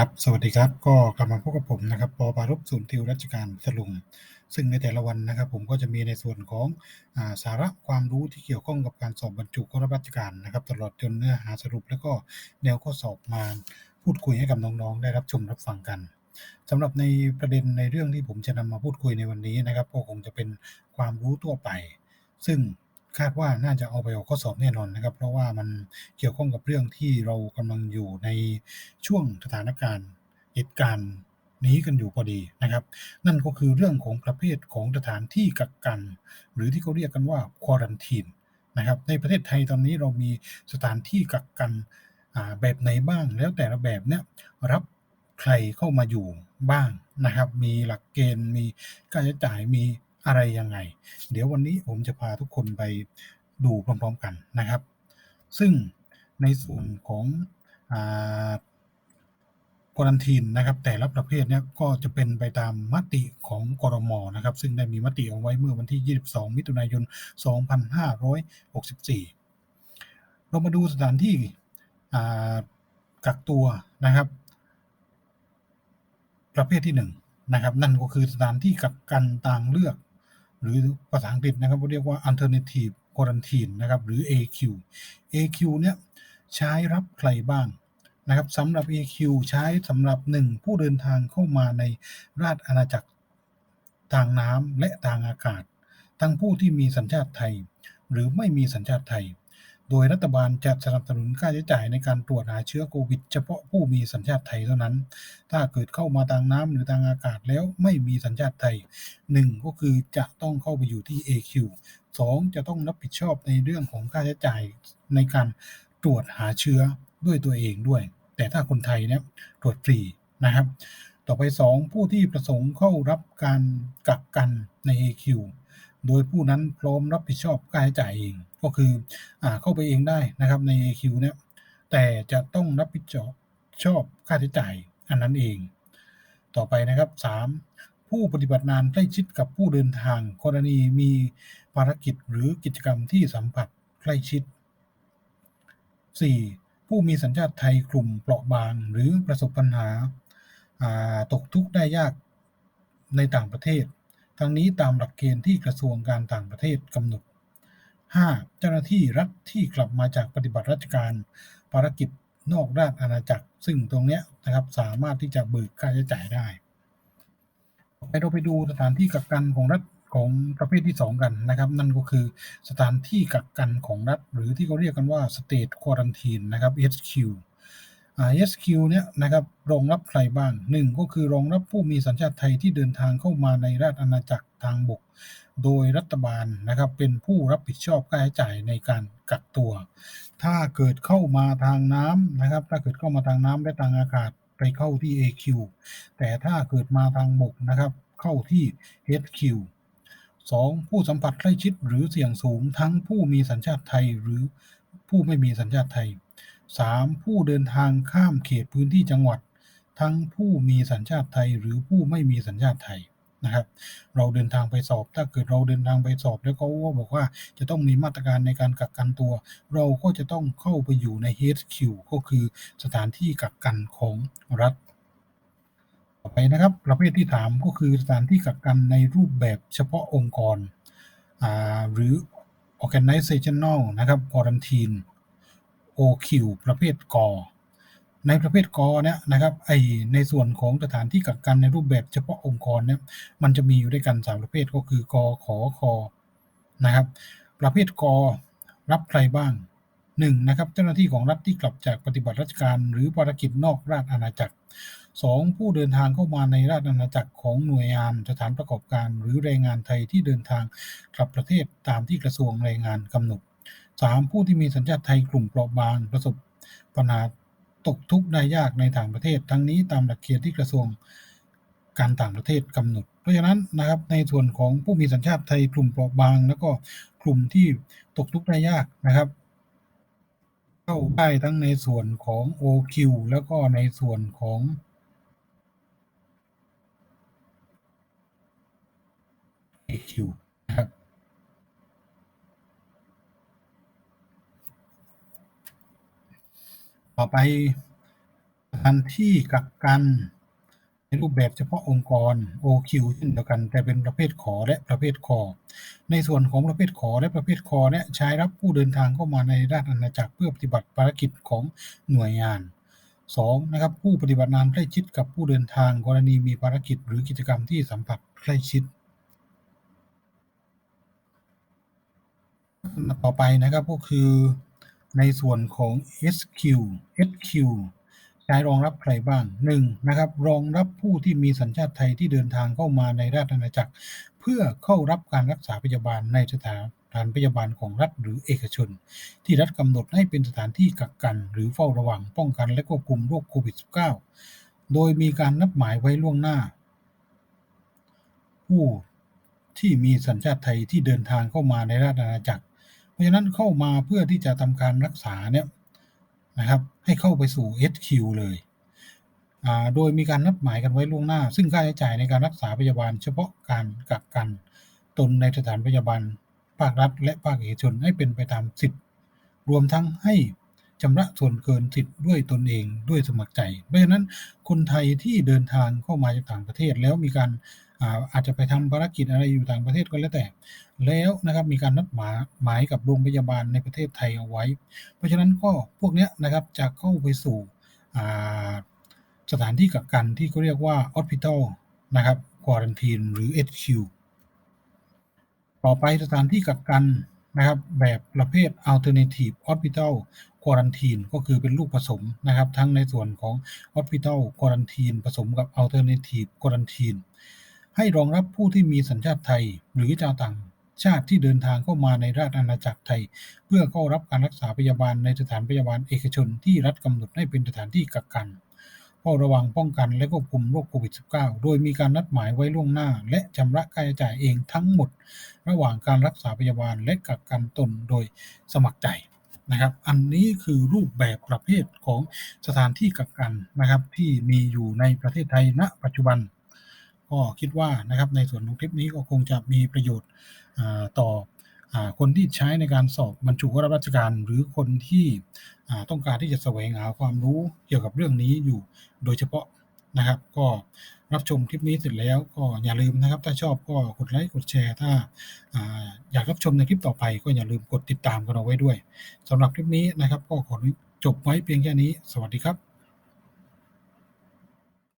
ครับสวัสดีครับก็กลับมาพบกับผมนะครับปอ.ปารภศูนย์ติวราชการพัทลุงซึ่งในแต่ละวันนะครับ ผมก็จะมีในส่วนของอาสาระความรู้ที่เกี่ยวข้องกับการสอบบรรจุข้ารับราชการนะครับ ตลอดจนเนื้อหาสรุป แล้วก็แนวข้อสอบมาพูดคุยให้กับน้องๆ ได้รับชมรับฟังกันสำหรับในประเด็นในเรื่องที่ผมจะนำมาพูดคุยในวันนี้นะครับก็คงจะเป็นความรู้ทั่วไป ซึ่ง คาดว่าน่าจะเอาไปออกข้อสอบแน่นอนนะครับ เพราะว่ามันเกี่ยวข้องกับเรื่องที่เรากำลังอยู่ในช่วงสถานการณ์เหตุการณ์นี้กันอยู่พอดีนะครับ นั่นก็คือเรื่องของประเภทของสถานที่กักกัน หรือที่เขาเรียกกันว่า Quarantine นะครับในประเทศไทยตอนนี้เรามีสถานที่กักกันแบบไหนบ้าง แล้วแต่ละแบบเนี่ยรับใครเข้ามาอยู่บ้างนะครับ มีหลักเกณฑ์มีค่าใช้จ่ายมี อะไรยังไง เดี๋ยววันนี้ผมจะพาทุกคนไปดูพร้อมๆกันนะครับ ซึ่งในส่วนของอ่า Quarantine นะครับ แต่ละประเภทเนี่ยก็จะเป็นไปตามมติของครม.นะครับ ซึ่งได้มีมติเอาไว้เมื่อวันที่ 22 มิถุนายน 2564 เรามาดูสถานที่กักตัวนะครับ ประเภทที่1นะครับ นั่นก็คือสถานที่กักกันทางเลือก หรือภาษาอังกฤษนะครับเขาเรียกว่า Alternative Quarantine นะครับหรือ AQ AQ เนี่ยใช้รับใครบ้างนะครับสำหรับ AQ ใช้สำหรับ 1 ผู้เดินทางเข้ามาในราชอาณาจักรทางน้ำและทางอากาศ ทั้งผู้ที่มีสัญชาติไทย หรือไม่มีสัญชาติไทย โดยรัฐบาลจะสนับสนุนค่าใช้จ่ายในการตรวจหาเชื้อโควิด เฉพาะผู้มีสัญชาติไทยเท่านั้น ถ้าเกิดเข้ามาทางน้ำหรือทางอากาศแล้วไม่มีสัญชาติไทย 1 ก็คือจะต้องเข้าไปอยู่ที่ AQ 2 จะต้องรับผิดชอบในเรื่องของค่าใช้จ่ายในการตรวจหาเชื้อด้วยตัวเองด้วย แต่ถ้าคนไทยเนี่ยตรวจฟรีนะครับ ต่อไป 2 ผู้ที่ประสงค์เข้ารับการกักกันใน AQ โดยผู้นั้นพร้อมรับผิดชอบค่าใช้จ่ายเอง ก็คืออเข้าไปเองได้นะครับใน AQ เนี่ยแต่จะต้องรับผิดชอบชอบค่าใช้จ่ายอันนั้นเอง ต่อไปนะครับ 3 ผู้ปฏิบัติงานใกล้ชิดกับผู้เดินทางกรณีมีภารกิจหรือกิจกรรมที่สัมผัสใกล้ชิด 4. ผู้มีสัญชาติไทยกลุ่มเปราะบางหรือประสบปัญหาาตกทุกข์ได้ยากในต่างประเทศ ทั้งนี้ตามหลักเกณฑ์ที่กระทรวงการต่างประเทศกำหนด 5. เจ้าหน้าที่รัฐที่กลับมาจากปฏิบัติราชการภารกิจนอกราชอาณาจักร ซึ่งตรงเนี้ยนะครับสามารถที่จะเบิกค่าใช้จ่ายได้ไปเราไปดูสถานที่กักกันของรัฐของประเภทที่ 2 กันนะครับ นั่นก็คือสถานที่กักกันของรัฐ หรือที่เขาเรียกกันว่า State Quarantine นะครับ SQ อ่า SQ เนี่ยนะครับรองรับใครบ้าง1ก็คือรองรับผู้มีสัญชาติไทยที่เดินทางเข้ามาในราชอาณาจักรทางบก โดยรัฐบาลนะครับเป็นผู้รับผิดชอบค่าใช้จ่ายในการกักตัว ถ้าเกิดเข้ามาทางน้ำนะครับ ถ้าเกิดเข้ามาทางน้ำและทางอากาศไปเข้าที่ AQ แต่ถ้าเกิดมาทางบกนะครับ เข้าที่ HQ 2 ผู้สัมผัสใกล้ชิดหรือเสี่ยงสูงทั้งผู้มีสัญชาติไทยหรือผู้ไม่มีสัญชาติไทย 3. ผู้เดินทางข้ามเขตพื้นที่จังหวัด ทั้งผู้มีสัญชาติไทยหรือผู้ไม่มีสัญชาติไทยนะครับ เราเดินทางไปสอบ ถ้าเกิดเราเดินทางไปสอบ แล้วเขาก็บอกว่าจะต้องมีมาตรการในการกักกันตัว เราก็จะต้องเข้าไปอยู่ใน HQ ก็คือสถานที่กักกันของรัฐต่อไปนะครับ ประเภทที่ 3 ก็คือสถานที่กักกันในรูปแบบเฉพาะองค์กรหรือ Organizational นะครับ Quarantine OQ ประเภทกอในประเภทกอเนี่ยนะครับไอในส่วนของสถานที่กักกันในรูปแบบเฉพาะองค์กรเนี่ยมันจะมีอยู่ด้วยกัน 3 ประเภทก็คือกอขอคนะครับ ประเภทกอรับใครบ้าง 1. นะครับเจ้าหน้าที่ของรัฐที่กลับจากปฏิบัติราชการหรือภารกิจนอกราชอาณาจักร 2. ผู้เดินทางเข้ามาในราชอาณาจักรของหน่วยงานสถานประกอบการ หรือแรงงานไทยที่เดินทางกลับประเทศตามที่กระทรวงแรงงานกำหนด 3. ผู้ที่มีสัญชาติไทยกลุ่มเปราะบางประสบปัญหาตกทุกข์ได้ยากในต่างประเทศ ทั้งนี้ตามหลักเกณฑ์ที่กระทรวงการต่างประเทศกำหนด เพราะฉะนั้นนะครับในส่วนของผู้มีสัญชาติไทยกลุ่มเปราะบาง แล้วก็กลุ่มที่ตกทุกข์ได้ยากนะครับเข้าได้ทั้งในส่วนของ OQ แล้วก็ในส่วนของครับ ต่อไปสการที่กักกันในรูปแบบเฉพาะองค์กร OQ เช่นเดียวกัน แต่เป็นประเภทขอและประเภทคอในส่วนของประเภทขอและประเภทคอเนี่ยใช้รับผู้เดินทางเข้ามาในราชอาณาจักรเพื่อปฏิบัติภารกิจของหน่วยงาน 2. นะครับผู้ปฏิบัติงานใกล้ชิดกับผู้เดินทางกรณีมีภารกิจหรือกิจกรรมที่สัมผัสใกล้ชิดต่อไปนะครับก็คือ ในส่วนของ SQ SQ ใช้รองรับใครบ้าง 1. นะครับรองรับผู้ที่มีสัญชาติไทยที่เดินทางเข้ามาในราชอาณาจักร เพื่อเข้ารับการรักษาพยาบาลในสถานสถานพยาบาลของรัฐหรือเอกชน ที่รัฐกำหนดให้เป็นสถานที่กักกัน หรือเฝ้าระวังป้องกันและควบคุมโรคโควิด -19 โดยมีการนัดหมายไว้ล่วงหน้า ผู้ที่มีสัญชาติไทยที่เดินทางเข้ามาในราชอาณาจักร ราะฉะนั้นเข้ามาเพื่อที่จะทำการรักษาเนี่ยนะครับ ให้เข้าไปสู่ SQ เลยโดยมีการนัดหมายกันไว้ล่วงหน้า ซึ่งค่าใช้จ่ายในการรักษาพยาบาล เฉพาะการกักกันตนในสถานพยาบาลภาครัฐ และภาคเอกชนให้เป็นไปตามสิทธิ์รวมทั้งให้ชำระส่วนเกินสิทธิ์ด้วยตนเองด้วยสมัครใจ เพราะฉะนั้นคนไทยที่เดินทางเข้ามาจากต่างประเทศแล้วมีการ อาจจะไปทำภารกิจอะไรอยู่ต่างประเทศก็แล้วแต่ แล้วนะครับมีการนัดหมายหมายกับโรงพยาบาลในประเทศไทยเอาไว้ เพราะฉะนั้นก็พวกเนี้ยนะครับจะเข้าไปสู่สถานที่กักกันที่เขาเรียกว่า hospital นะครับ quarantine หรือ HQ ต่อไปสถานที่กักกันนะครับแบบประเภท alternative hospital quarantine ก็คือเป็นลูกผสมนะครับ ทั้งในส่วนของ hospital quarantine ผสมกับ alternative quarantine ให้รองรับผู้ที่มีสัญชาติไทย หรือชาวต่างชาติที่เดินทางเข้ามาในราชอาณาจักรไทย เพื่อเข้ารับการรักษาพยาบาลในสถานพยาบาลเอกชนที่รัฐกำหนดให้เป็นสถานที่กักกันเฝ้าระวังป้องกันและควบคุมโรคโควิด -19 โดยมีการนัดหมายไว้ล่วงหน้า และชำระค่าใช้จ่ายเองทั้งหมด ระหว่างการรักษาพยาบาลและกักกันตนโดยสมัครใจนะครับ อันนี้คือรูปแบบประเภทของสถานที่กักกันนะครับที่มีอยู่ในประเทศไทยณปัจจุบัน ก็คิดว่านะครับในส่วนของคลิปนี้ก็คงจะมีประโยชน์ต่ออคนที่ใช้ในการสอบบรรจุข้ารับราชการ หรือคนที่ต้องการที่จะแสวงหาความรู้เกี่ยวกับเรื่องนี้อยู่โดยเฉพาะนะครับ ก็รับชมคลิปนี้เสร็จแล้วก็อย่าลืมนะครับ ถ้าชอบก็กดไลค์กดแชร์ถ้าอ่าอยากรับชมในคลิปต่อไป ก็อย่าลืมกดติดตามกันเอาไว้ด้วยสำหรับคลิปนี้นะครับ ก็ขอจบไว้เพียงแค่นี้ สวัสดีครับ